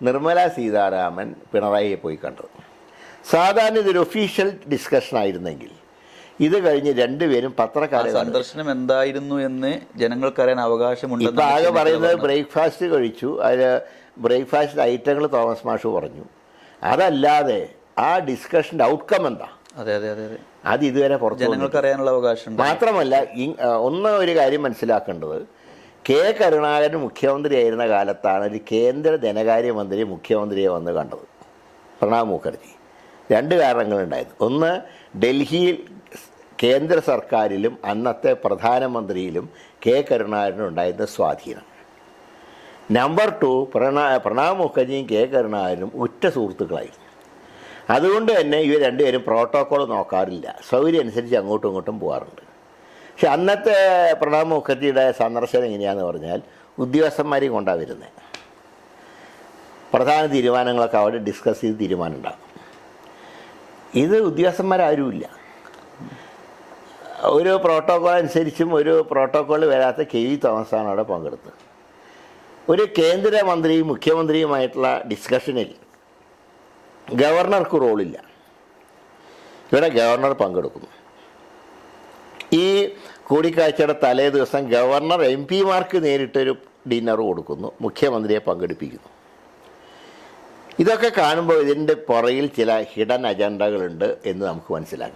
നിർമ്മല സീതാരാമൻ പിണറായിയെ പോയി കണ്ടത് സാധാരണ ഇതൊരു ഒഫീഷ്യൽ ഡിസ്കഷൻ ആയിരുന്നെങ്കിൽ ഇത് കഴിഞ്ഞ് രണ്ടുപേരും പത്രക്കാരെ സന്ദർശനം എന്തായിരുന്നു എന്ന് ജനങ്ങൾക്കറിയാൻ അവകാശമുണ്ട് ഇപ്പം ആകെ പറയുന്നത് ബ്രേക്ക്ഫാസ്റ്റ് കഴിച്ചു. അതിൽ ബ്രേക്ക്ഫാസ്റ്റ് ഐറ്റങ്ങൾ തോമസ് മാഷു പറഞ്ഞു. അതല്ലാതെ ആ ഡിസ്കഷന്റെ ഔട്ട്കം എന്താ? അതെ അതെ അതെ അതെ. ഇതുവരെ പുറത്ത്. ജനങ്ങൾക്ക് അറിയാനുള്ള അവകാശം മാത്രമല്ല ഒന്ന് ഒരു കാര്യം മനസ്സിലാക്കേണ്ടത്. കെ കരുണാകരൻ മുഖ്യമന്ത്രിയായിരുന്ന കാലത്താണ് ഒരു കേന്ദ്ര ധനകാര്യമന്ത്രി മുഖ്യമന്ത്രിയെ വന്ന് കണ്ടത്. പ്രണബ് മുഖർജി. രണ്ട് കാരണങ്ങളുണ്ടായിരുന്നു ഒന്ന് ഡൽഹിയിൽ കേന്ദ്ര സർക്കാരിലും അന്നത്തെ പ്രധാനമന്ത്രിയിലും കെ കരുണാകരനുണ്ടായിരുന്ന സ്വാധീനം. നമ്പർ ടു പ്രണ പ്രണബ് മുഖർജിയും കെ കരുണാകരനും ഉറ്റ സുഹൃത്തുക്കളായിരുന്നു. അതുകൊണ്ട് തന്നെ ഇവർ രണ്ടുപേരും പ്രോട്ടോക്കോൾ നോക്കാറില്ല. സൗകര്യം അനുസരിച്ച് അങ്ങോട്ടും ഇങ്ങോട്ടും പോകാറുണ്ട്. പക്ഷെ അന്നത്തെ പ്രണബ് മുഖർജിയുടെ സന്ദർശനം എങ്ങനെയാന്ന് പറഞ്ഞാൽ ഉദ്യോഗസ്ഥന്മാരെയും കൊണ്ടാണ് വരുന്നത് പ്രധാന തീരുമാനങ്ങളൊക്കെ അവിടെ ഡിസ്കസ് ചെയ്ത് തീരുമാനം ഉണ്ടാകും ഇത് ഉദ്യോഗസ്ഥന്മാരാരുമില്ല. ഒരു പ്രോട്ടോക്കോൾ അനുസരിച്ചും ഒരു പ്രോട്ടോക്കോൾ വരാത്ത കെ വി തോമസാണ് അവിടെ പങ്കെടുത്തത്. ഒരു കേന്ദ്രമന്ത്രിയും മുഖ്യമന്ത്രിയുമായിട്ടുള്ള ഡിസ്കഷനിൽ ഗവർണർക്ക് റോളില്ല. ഇവിടെ ഗവർണർ പങ്കെടുക്കുന്നു. ഈ കൂടിക്കാഴ്ചയുടെ തലേ ദിവസം ഗവർണർ എം പിമാർക്ക് നേരിട്ടൊരു ഡിന്നർ കൊടുക്കുന്നു. മുഖ്യമന്ത്രിയെ പങ്കെടുപ്പിക്കുന്നു. ഇതൊക്കെ കാണുമ്പോൾ ഇതിന്റെ പുറയിൽ ചില ഹിഡൻ അജണ്ടകളുണ്ട് എന്ന് നമുക്ക് മനസ്സിലാക്കാം.